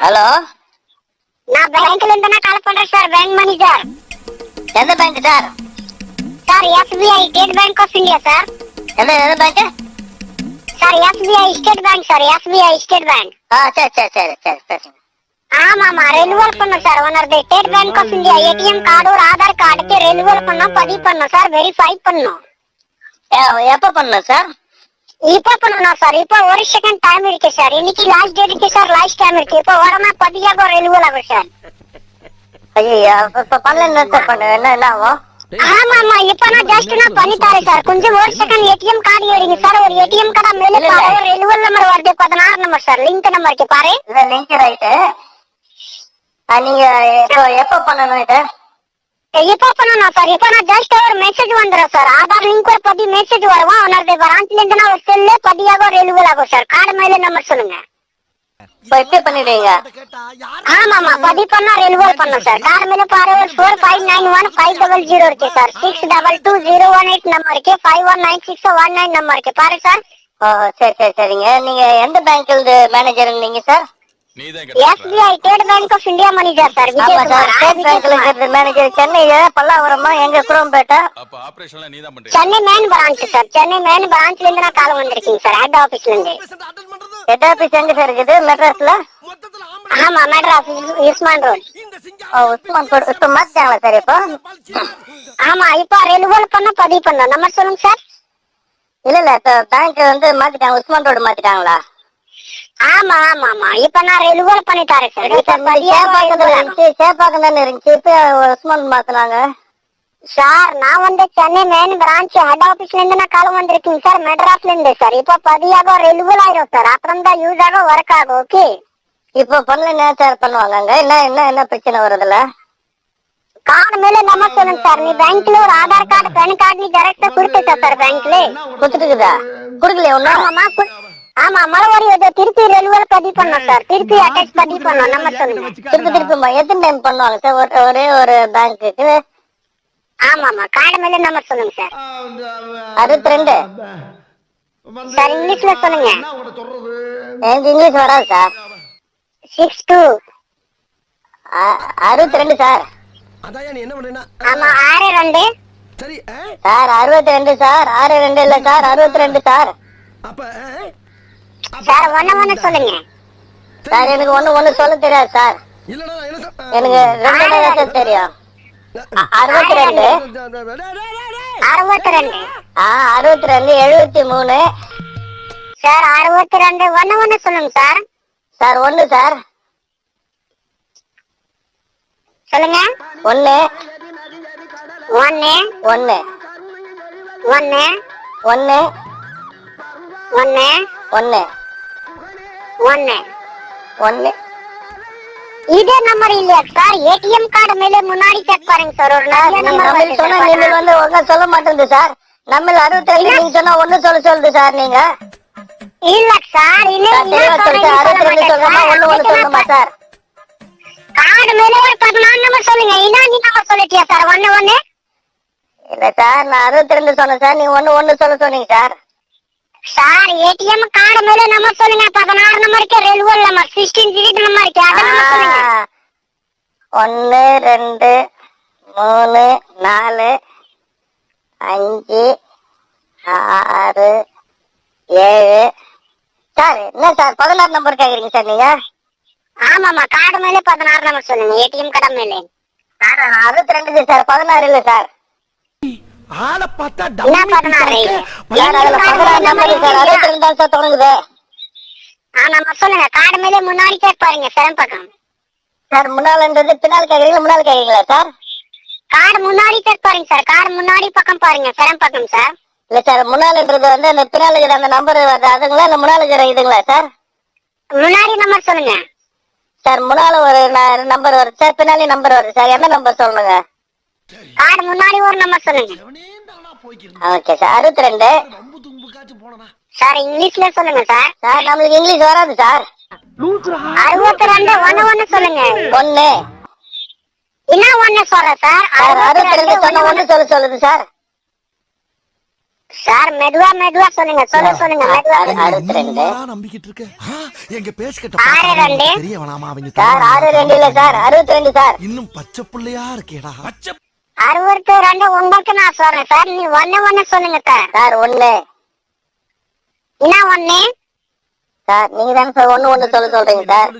Hello? நான் பேங்க்ல இருந்து கால் பண்றேன் சார் பேங்க் மேனேஜர் எந்த bank sir sir SBI state bank of India sir எந்த எந்த bank sir SBI state bank sir SBI state bank ஆ சரி சரி சரி சரி சரி. ஆமா ஆமா ரெனுவல் பண்ணும் sir ஒன்னது state bank of India ATM card ஒரு ஆதார் கார்டுக்கு ரெனுவல் பண்ணோம் பதிவு பண்ணோம் சார் வெரிஃபை பண்ணோம். எப்ப பண்ணணும் சார் இப்ப பண்ணணும் சார் இப்ப ஒரு செகண்ட் டைம் இருக்கு சார் இன்னைக்கு லாஸ்ட் டேட் இருக்கு சார் லாஸ்ட் டைம் இருக்கு. இப்ப உடனே பதியாக ரெனுவல் ஆகும் சார் ஐயோ இப்ப பண்ணல சார் பண்ண என்ன என்ன ஆகும்? ஆமா ஆமா. இப்ப நான் ஜஸ்ட் நான் சார் கொஞ்சம் ஒரு செகண்ட் ஏடிஎம் கார்டு எடுங்க சார் ஒரு ஏடிஎம் கார்டா மேல பாரு. ஒரு நம்பர் வருது. பதினாறு நம்பர் சார் லிங்க் நம்பருக்கு பாரு. லிங்க் ரைட்டு நீங்க எப்போ பண்ணணும் இது? இப்ப பண்ணணும் சார் இப்ப நான் ஜஸ்ட் ஒரு மெசேஜ் வந்துடும் சார் ஆதார் லிங்க் ஒரு பதி மெசேஜ் வரும்? பிரான்ச்ல இருந்து நான் ஒரு செல்லு பதியாக ரெனுவல் ஆகும் சார் கார்டு மேல நம்பர் சொல்லுங்க. இப்போ எப்படி பண்ணிடுவீங்க? ஆமா ஆமா பதிவு பண்ணா ரெனுவல் பண்ணும் சார் கார்டு மேல பாரு four five nine one five double zero இருக்கு sir six double two zero one eight number இருக்கு. Five one nine six one nine number இருக்கு. பாரு சார் ஓ சரி சரி சரிங்க. நீங்க எந்த பேங்க்ல மேனேஜர் நீங்க sir SBI state bank of India manager sir state பேங்க்ல மேனேஜர் சென்னையில பல்லாவரமா எங்க குரோம்பேட்டை. அப்ப ஆபரேஷன்லாம் நீதான் பண்றீங்க? Chennai main branch sir Chennai main பிரான்ச்ல இருந்து நான் கால் வந்திருக்கீங்க சார் ஹெட் ஆபீஸ்ல இருந்து. ஹெட் ஆபீஸ் எங்க சார் இருக்குது? மெட்ராஸ்ல ஆமா மெட்ராஸ் யுஸ்மான் ரோட் ஓ உஸ்மான் கோட் இப்போ மாத்திட்டாங்களா சார் இப்போ? ஆமா இப்ப ரெனுவல் பண்ண பதிவு பண்ணோம். நம்பர் சொல்லுங்க சார் இல்ல இல்ல பேங்க் வந்து மாத்திட்டாங்க உஸ்மான் ரோடு மாத்திட்டாங்களா? ஆமா ஆமா ஆமா. இப்ப நான் ரெனுவல் பண்ணி தரேன் சார். இப்ப சேப்பாக்கம் இருந்துச்சு சேப்பாக்கம் தானே இருந்துச்சு. இப்போ உஸ்மான் மாத்தினாங்க. சார் நான் வந்து சென்னை மெயின் பிரான்ச் ஹெட் ஆபீஸ்ல இருந்து நான் கால் வந்திருக்கீங்க சார். மெட்ராஸ்ல இருந்து சார். இப்ப பதியாக ரெனுவல் ஆயிரும் சார். அப்புறம் தான் யூஸ் ஆக ஒர்க் ஆகும் ஓகே இப்போ பண்ணல என்ன சார் பண்ணுவாங்க அங்க? என்ன என்ன என்ன பிரச்சனை வருதுல கார்டு மேல நம்பர் சொல்லுங்க சார். நீ பேங்க்ல ஒரு ஆதார் கார்டு பேன் கார்டு நீ டைரக்டா கொடுத்துட்ட சார் பேங்க்ல கொடுத்துட்டுக்குதா கொடுக்கலையா ஒன்றும் ஆமாமா ஆமா மறுபடி இது திருப்பி ரெனுவல் பதிவு பண்ணோம் சார். திருப்பி அட்டாச் பதிவு பண்ணோம். நம்பர் சொல்லுங்க. திருப்பி திருப்பி எத்தனை டைம் பண்ணுவாங்க சார்? ஒரு- ஒரே ஒரு பேங்க்குக்கு ஆமாமா கார்டு மேல நம்பர் சொல்லுங்க சார். அறுபத்தி ரெண்டு சார் இங்கிலீஷ்ல சொல்லுங்க. எனக்கு இங்கிலீஷ் வராது சார். சிக்ஸ் டூ அ- அறுபத்தி ரெண்டு சார் ஆமா ஆறு ரெண்டு. சரி அறுபத்தி ரெண்டு சார். ஆறு ரெண்டு இல்ல சார். அறுபத்தி ரெண்டு சார்? சார் ஒண்ணு ஒண்ணு சொல்லுங்க. சார் எனக்கு ஒண்ணு ஒண்ணு சொல்ல தெரியாது சார். எனக்கு ரெண்டு தான் சார் தெரியும். அறுபத்தி ரெண்டு. அறுபத்தி ரெண்டு ஆ அறுபத்தி ரெண்டு எழுபத்தி மூணு சார் அறுபத்தி ரெண்டு ஒண்ணு ஒண்ணு சொல்லுங்க சார். சார் ஒண்ணு சார். சொல்லுங்க. ஒண்ணு. ஒன்னு ஒண்ணு. ஒன்னு ஒண்ணு. ஒன்னு ஒண்ணு. ஒன்னு ஒண்ணு. இதே நம்பர் இல்லையா சார் ஏடிஎம் கார்டு மேல முன்னாடி செக் பாருங்க சார் ஒரு சொன்னா நீங்க வந்து ஒழுங்கா சொல்ல மாட்டேங்குது சார் நம்ம அறுபத்தி ரெண்டு நீங்க சொன்னா ஒண்ணு சொல்ல சொல்லுது சார் நீங்க. இல்ல சார் அறுபத்தி ரெண்டு ஒண்ணு ஒண்ணு சொல்லணுமா சார் கார்டு மேல ஒரு பதினாறு நம்பர் சொல்லுங்க. என்ன நீ நம்பர் சொல்லிட்டியா சார் ஒண்ணு ஒண்ணு. இல்ல சார் நான் அறுபத்தி ரெண்டு சொன்னேன் சார் நீங்க ஒண்ணு ஒண்ணு சொல்ல சொன்னீங்க சார் சார் ஏடிஎம் கார்டு மேல நம்பர் சொல்லுங்க. பதினாறு நம்பருக்கு renewal number. Sixteen digit number இருக்கு அத நம்பர் சொல்லுங்க. ஒண்ணு ரெண்டு மூணு நாலு அஞ்சு ஆறு ஏழு. சார் என்ன சார் பதினாறு நம்பர் கேக்குறீங்க சார் நீங்க? ஆமாமா கார்டு மேல பதினாறு நம்பர் சொல்லுங்க ஏடிஎம் கார்டு மேல. சார் அறுபத்தி ரெண்டு சார் பதினாறு இல்ல சார். ஆளை பார்த்தா டம்மி சார் சார் சார் தொடங்குது. ஆ நம்பர் சொல்லுங்க கார்டு மேல முன்னாடி செக் பாருங்க சிரம் பக்கம். சார் முன்னாலன்றது பின்னால் கேக்குறீங்களா முன்னால் கேக்குறீங்களா சார்? கார்டு முன்னாடி செக் பாருங்க சார் கார்டு முன்னாடி பக்கம் பாருங்க சிரம் பக்கம் சார் இல்ல சார் முன்னாலன்றது வந்து அந்த பின்னால் இருக்கிற அந்த நம்பர் வருது அதுங்களா இல்ல முன்னால இருக்கிற இதுங்களா சார்? முன்னாடி நம்பர் சொல்லுங்க. சார் முன்னால ஒரு நம்பர் வருது சார் பின்னாடி நம்பர் வருது சார் என்ன நம்பர் சொல்லுங்க கார்டு முன்னாடி ஒரு நம்பர் சொல்லுங்க. ஓகே சார் அறுபத்தி ரெண்டு சார் இங்கிலீஷ்ல சொல்லுங்க சார் சார் நம்மளுக்கு இங்கிலீஷ் வராது சார் அறுபத்தி ரெண்டு ஒண்ணு ஒண்ணு சொல்லுங்க. ஒண்ணு. என்ன ஒண்ணு சொல்ற சார் சார் அறுபத்தி ரெண்டு சொன்ன ஒண்ணு ஒண்ணு சொல்ல சொல்லுது சார் சார் மெதுவா மெதுவா சொல்லுங்க சொல்ல சொல்லுங்க மெதுவா. ஆறு அறுபத்தி ரெண்டு நம்பிக்கிட்டு இருக்க ஆ, எங்க பேசிக்கிட்ட ஆறு ரெண்டு. தெரிய வேணாமா அவங்க சார் ஆறு ரெண்டு இல்ல சார் அறுபத்தி ரெண்டு சார் இன்னும் பச்சை புள்ளையா இருக்கேடா. பச்சை அறுபத்தி ரெண்டு உங்களுக்கு நான் சொல்றேன். சார் நீ ஒண்ணு ஒண்ணு சொல்லுங்க சார். சார் ஒண்ணு. என்ன ஒண்ணு? சார் நீங்க தானே சார் ஒண்ணு ஒண்ணு சொல்ல சொல்றீங்க சார்.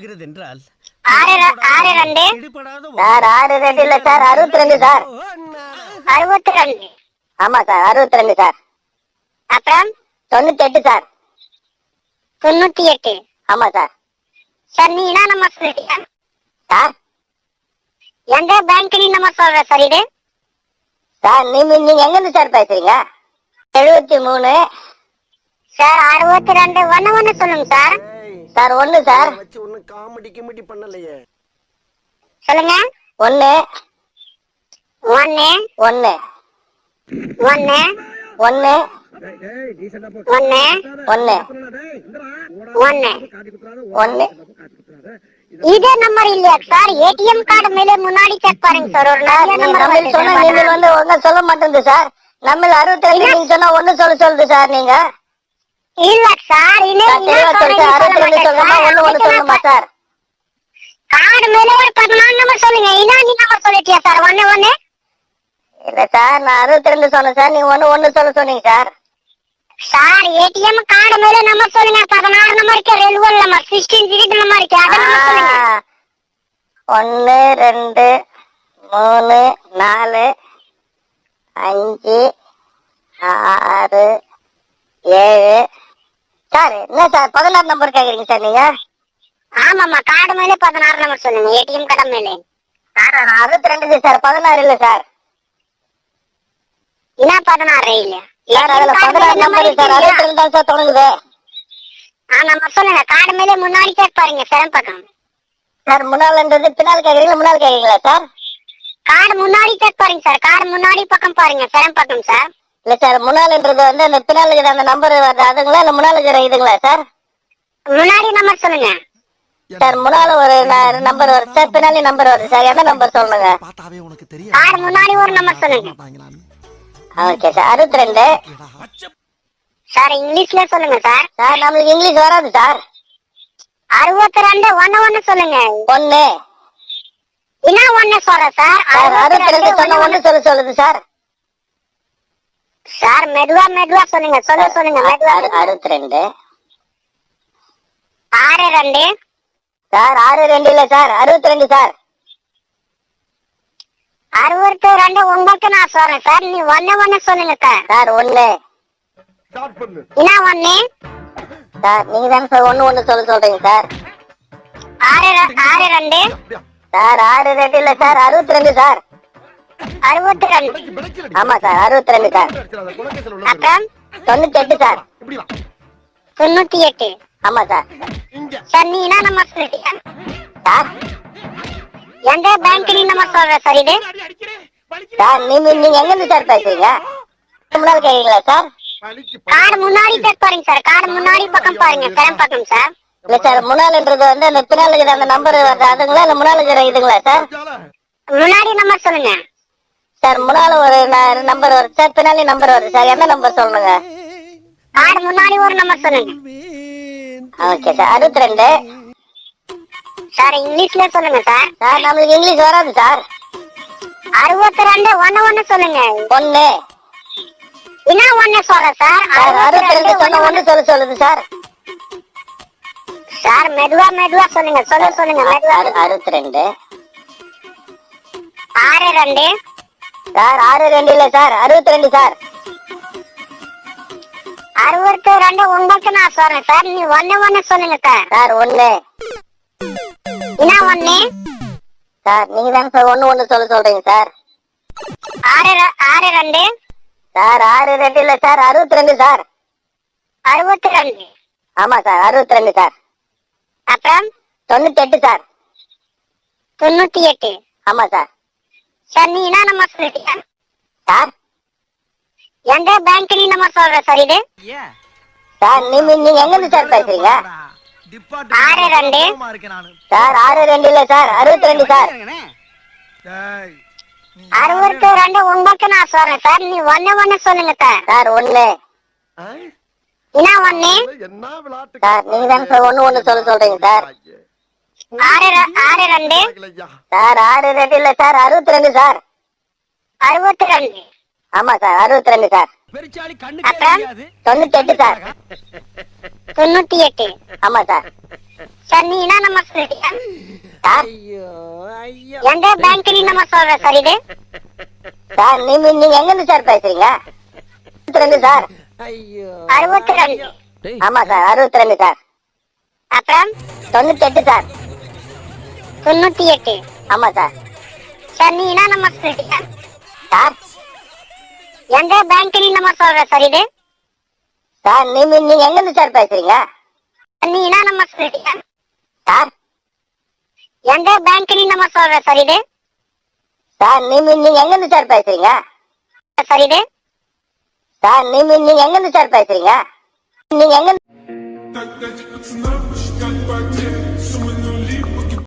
ஆறு ஆறு ரெண்டு. சார் ஆறு ரெண்டு இல்ல சார் அறுபத்தி ரெண்டு சார். அறுபத்தி ரெண்டு. ஆமா சார் அறுபத்தி ரெண்டு சார். அப்புறம்? தொண்ணூத்தி எட்டு சார். தொண்ணூத்தி எட்டு ஆமா சார். சார் நீ என்ன நம்ம சொல்றீங்க? சார். எந்த பேங்க் நீ நம்ம சொல்ற சார் இது? சார் நீங்க நீங்க எங்க இருந்து சார் பேசுறீங்க? எழுபத்தி மூணு. சார் அறுபத்தி ரெண்டு. ஒண்ணு ஒண்ணு சொல்லுங்க சார் சார் ஒண்ணு சார் வச்சு ஒண்ணு காமெடி கிமெடி பண்ணலையே. சொல்லுங்க. ஒண்ணு ஒண்ணு ஒண்ணு ஒண்ணு. ஒண்ணு ஒண்ணு. ஒண்ணு ஒண்ணு. ஒண்ணு. இதே நம்பர் இல்லையா சார் ஏடிஎம் கார்டு மேலே முன்னாடி செக் பாருங்க சார் ஒரு தமிழ் சொன்னா நீங்க வந்து ஒங்க சொல்ல மாட்டேங்குது சார் நம்ம அறுபத்தி ரெண்டு நீங்க சொன்னா ஒண்ணு சொல்ல சொல்லுது சார் நீங்க. இல்ல சார் இல்ல அறுபத்தி ரெண்டு சொல்லணுமா ஒண்ணு ஒண்ணு சொல்லணுமா சார் கார்டு மேலே ஒரு பதினாலு நம்பர் சொல்லுங்க. என்ன நீ நம்பர் சொல்லிட்டியா சார் ஒண்ணு ஒண்ணு. இல்ல சார் நான் அறுபத்தி ரெண்டு சொன்னேன் சார் நீங்க ஒண்ணு ஒண்ணு சொல்ல சொன்னீங்க சார் சார் ஏடிஎம் கார்டு மேல நம்பர் சொல்லுங்க. பதினாறு நம்பர் இருக்கு ரெல்வல் நம்பர் சிக்ஸ்டீன் டிஜிட் நம்பர் இருக்கு அத சொல்லுங்க. ஒண்ணு ரெண்டு மூணு நாலு அஞ்சு ஆறு ஏழு. சார் என்ன சார் பதினாறு நம்பர் கேக்குறீங்க சார் நீங்க? ஆமாமா கார்டு மேல பதினாறு நம்பர் சொல்லுங்க ஏடிஎம் கார்டு மேலே. சார் அறுபத்தி ரெண்டு சார் பதினாறு இல்ல சார். என்ன பதினாறு இல்ல சார் அதுல பதினாறு நம்பர் சார் அறுபத்தி ரெண்டு தான் சார் தொடங்குது மேல முன்னாடி செக் பாருங்க சிரம் பக்கம். சார் முன்னால்ன்றது பின்னால் கேக்குறீங்களா முன்னால் கேக்குறீங்களா சார்? கார்டு முன்னாடி செக் பாருங்க சார். கார்டு முன்னாடி பக்கம் பாருங்க பக்கம் சார். இல்ல சார் முன்னால்ன்றது வந்து அந்த பின்னால் இருக்கிற அந்த நம்பர் வருது அதுங்களா இல்ல முன்னால் இருக்கிற இதுங்களா சார்? முன்னாடி நம்பர் சொல்லுங்க. சார் முன்னால ஒரு நம்பர் வருது சார். பின்னாடி நம்பர் வருது சார். எந்த நம்பர் சொல்லுங்க? கார்டு முன்னாடி ஒரு நம்பர் சொல்லுங்க. ஓகே சார் அறுபத்தி ரெண்டு. சார் இங்கிலீஷ்ல சொல்லுங்க சார் சார் நம்மளுக்கு இங்கிலீஷ் வராது சார் அறுபத்தி ரெண்டு ஒண்ணு ஒண்ணு சொல்லுங்க. ஒண்ணு. என்ன ஒண்ணு சொல்றேன் சார் அறுபத்தி ரெண்டு சொன்ன ஒண்ணு சொல்ல சொல்லுது சார் சார் மெதுவா மெதுவா சொல்லுங்க சொல்ல சொல்லுங்க மெதுவா. அறு- அறுபத்தி ரெண்டு. ஆறு ரெண்டு. சார் ஆறு ரெண்டு இல்ல சார் அறுபத்தி ரெண்டு சார் அறுபத்தி ரெண்டு உங்களுக்கு நான் சொல்றேன் சார். நீ ஒண்ணு ஒண்ணு சொல்லுங்க சார். சார் ஒண்ணு. என்ன ஒண்ணு? சார் நீங்க தானே சார் ஒண்ணு ஒண்ணு சொல்ல சொல்றீங்க சார். ஆறு ஆறு ரெண்டு. சார் ஆறு ரெண்டு இல்ல சார் அறுபத்தி ரெண்டு சார். அறுபத்தி ரெண்டு. ஆமா சார் அறுபத்தி ரெண்டு சார். அப்புறம்? தொண்ணூத்தி எட்டு சார் தொண்ணூத்தி எட்டு. ஆமா சார். சார் நீ என்ன நம்பர் சொல்லிட்டீங்க சார் எந்த பேங்க் நீ நம்பர் சொல்ற சார் இது? சார் நீங்க நீங்க எங்க இருந்து சார் பேசுறீங்க? முன்னால் கேக்குறீங்களா சார்? கார்டு முன்னாடி செக் பாருங்க சார். கார்டு முன்னாடி பக்கம் பாருங்க. சிரம் பக்கம் சார். இல்ல சார் முன்னால்ன்றது வந்து அந்த பின்னால் இருக்கிற அந்த நம்பர் வருது அதுங்களா? இல்ல முன்னால் இருக்கிற இதுங்களா சார்? முன்னாடி நம்பர் சொல்லுங்க. சார் முன்னால ஒரு நம்பர் வருது சார் பின்னாடி நம்பர் வருது சார். என்ன நம்பர் சொல்லுங்க? கார்டு முன்னாடி ஒரு நம்பர் சொல்லுங்க. ஓகே சார் அறுபத்தி ரெண்டு. சார் இங்கிலீஷ்ல சொல்லுங்க சார். சார் நம்மளுக்கு இங்கிலீஷ் வராது சார். அறுபத்தி ரெண்டு ஒண்ணு ஒண்ணு சொல்லுங்க. ஒண்ணு. என்ன ஒண்ணு சொல்றேன் சார்? அறுபத்தி ரெண்டு சொன்ன ஒண்ணு சொல்ல சொல்லுது சார். சார் மெதுவா மெதுவா சொல்லுங்க. சொல்ல சொல்லுங்க மெதுவா. அறு- அறுபத்தி ரெண்டு ஆறு ரெண்டு. சார் ஆறு ரெண்டு இல்ல சார். அறுபத்தி ரெண்டு சார். அறுபத்தி ரெண்டு உங்களுக்கு நான் சொல்றேன் சார். நீ ஒண்ணு ஒண்ணு சொல்லுங்க சார். சார் ஒண்ணு. என்ன ஒண்ணு? சார் நீங்க தானே சார் ஒண்ணு ஒண்ணு சொல்ல சொல்றீங்க சார். ஆறு ஆறு ரெண்டு? சார் ஆறு ரெண்டு இல்ல சார் அறுபத்தி ரெண்டு சார். அறுபத்தி ரெண்டு. ஆமா சார் அறுபத்தி ரெண்டு சார். அப்புறம்? தொண்ணூத்தி எட்டு சார். தொண்ணூத்தி எட்டு. ஆமா சார். சார் நீ என்ன நம்பர் சொல்லிட்டீங்க சார்? எந்த பேங்க் நீ நம்பர் சொல்ற சார் இது? சார் நீங்க நீங்க எங்க இருந்து சார் பேசுறீங்க? ஆறு ரெண்டு. சார் ஆறு ரெண்டு இல்ல சார் அறுபத்தி ரெண்டு சார். அறுபத்தி ரெண்டு உங்களுக்கு நான் சொல்றேன் சார். நீ ஒண்ணு ஒண்ணு சொல்லுங்க சார். சார் ஒண்ணு. என்ன ஒண்ணு சார் நீங்க தானே சார் ஒண்ணு ஒண்ணு சொல்ல சொல்றீங்க சார். ஆறு ஆறு ரெண்டு. சார் ஆறு ரெண்டு இல்ல சார் அறுபத்தி ரெண்டு சார். அறுபத்தி ரெண்டு. ஆமா சார் அறுபத்தி ரெண்டு சார் அப்புறம்? தொண்ணூத்தி எட்டு சார். தொண்ணூத்தி எட்டு ஆமா சார். சார் நீ என்ன நம்பர் சொல்றீங்க? சார். எந்த பேங்க் நீ நம்பர் சொல்ற சார் இது? சார் நீங்க நீங்க எங்க இருந்து சார் பேசுறீங்க? அறுபத்தி ரெண்டு சார் அறுபத்தி ரெண்டு ஆமா சார் அறுபத்தி ரெண்டு சார். அப்புறம்? தொண்ணூத்தி எட்டு சார். தொண்ணூத்தி எட்டு ஆமா சார். சார் நீ என்ன நம்பர் சொல்றீங்க? சார் எந்த பேங்க் நீ நம்பர் சொல்ற சார் இது சார் நீங்க நீங்க எங்க இருந்து சார் பேசுறீங்க நீ என்ன நம்பர் சொல்றீங்க சார் எந்த பேங்க் நீ நம்பர் சொல்ற சார் இது சார் நீங்க நீங்க எங்க இருந்து சார் பேசுறீங்க சார் இது சார் நீங்க நீங்க எங்க இருந்து சார் பேசுறீங்க நீங்க எங்க